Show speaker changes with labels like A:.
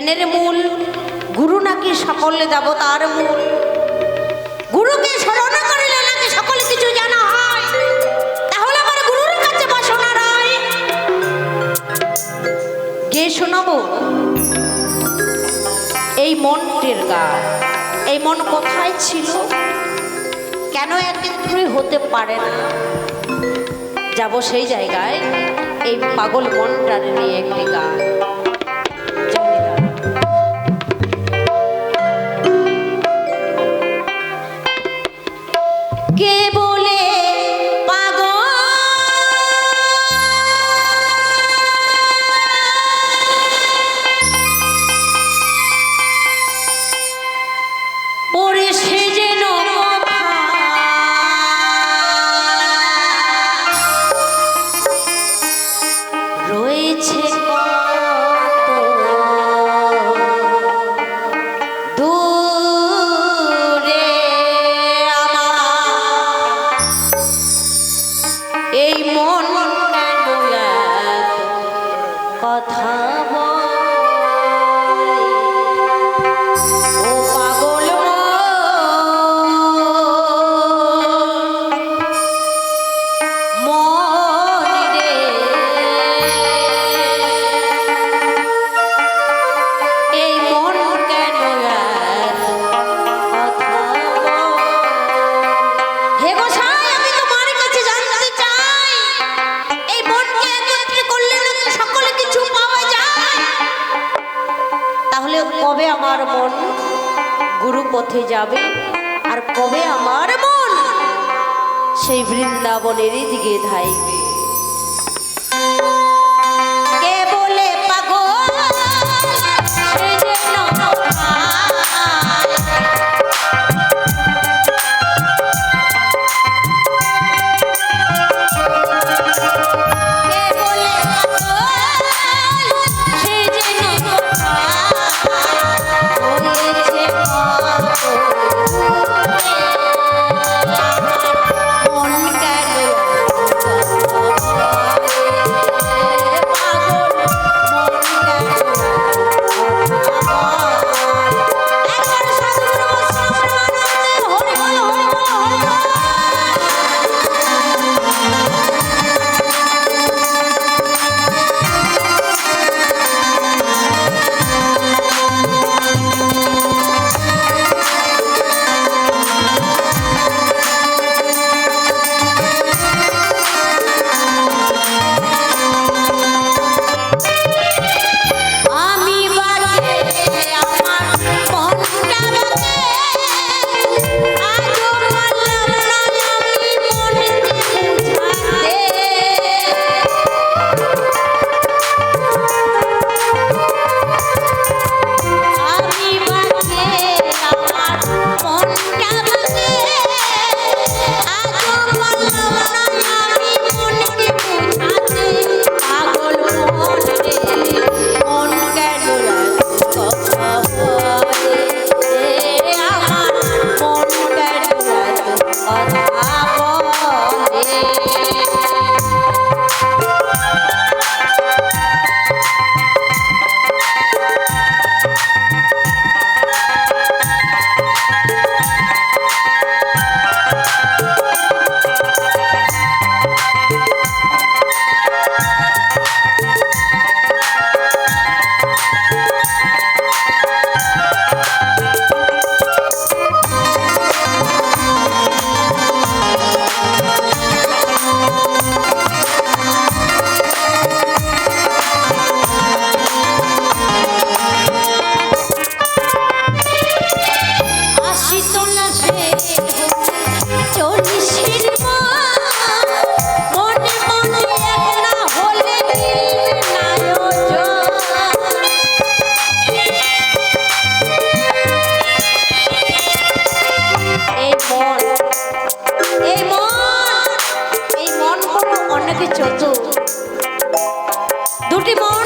A: জ্ঞানের মূল। গুরু নাকি সকলে দেবতার মূল। গুরুকে স্মরণ করিলে নাকি সকল কিছু জানা হয়? তাহলে আমার গুরুর কাছে বাসনা রায়। কে শোনাবো? এই মনটির গান। এই মন কোথায় ছিল? কেন একত্রই হতে পারে না? যাব সেই জায়গায় এই পাগল মনটার নিয়ে কথা কবে আমার মন গুরু পথে যাবে? আর কবে আমার মন সেই বৃন্দাবনেরই দিকে ধাইবে? último.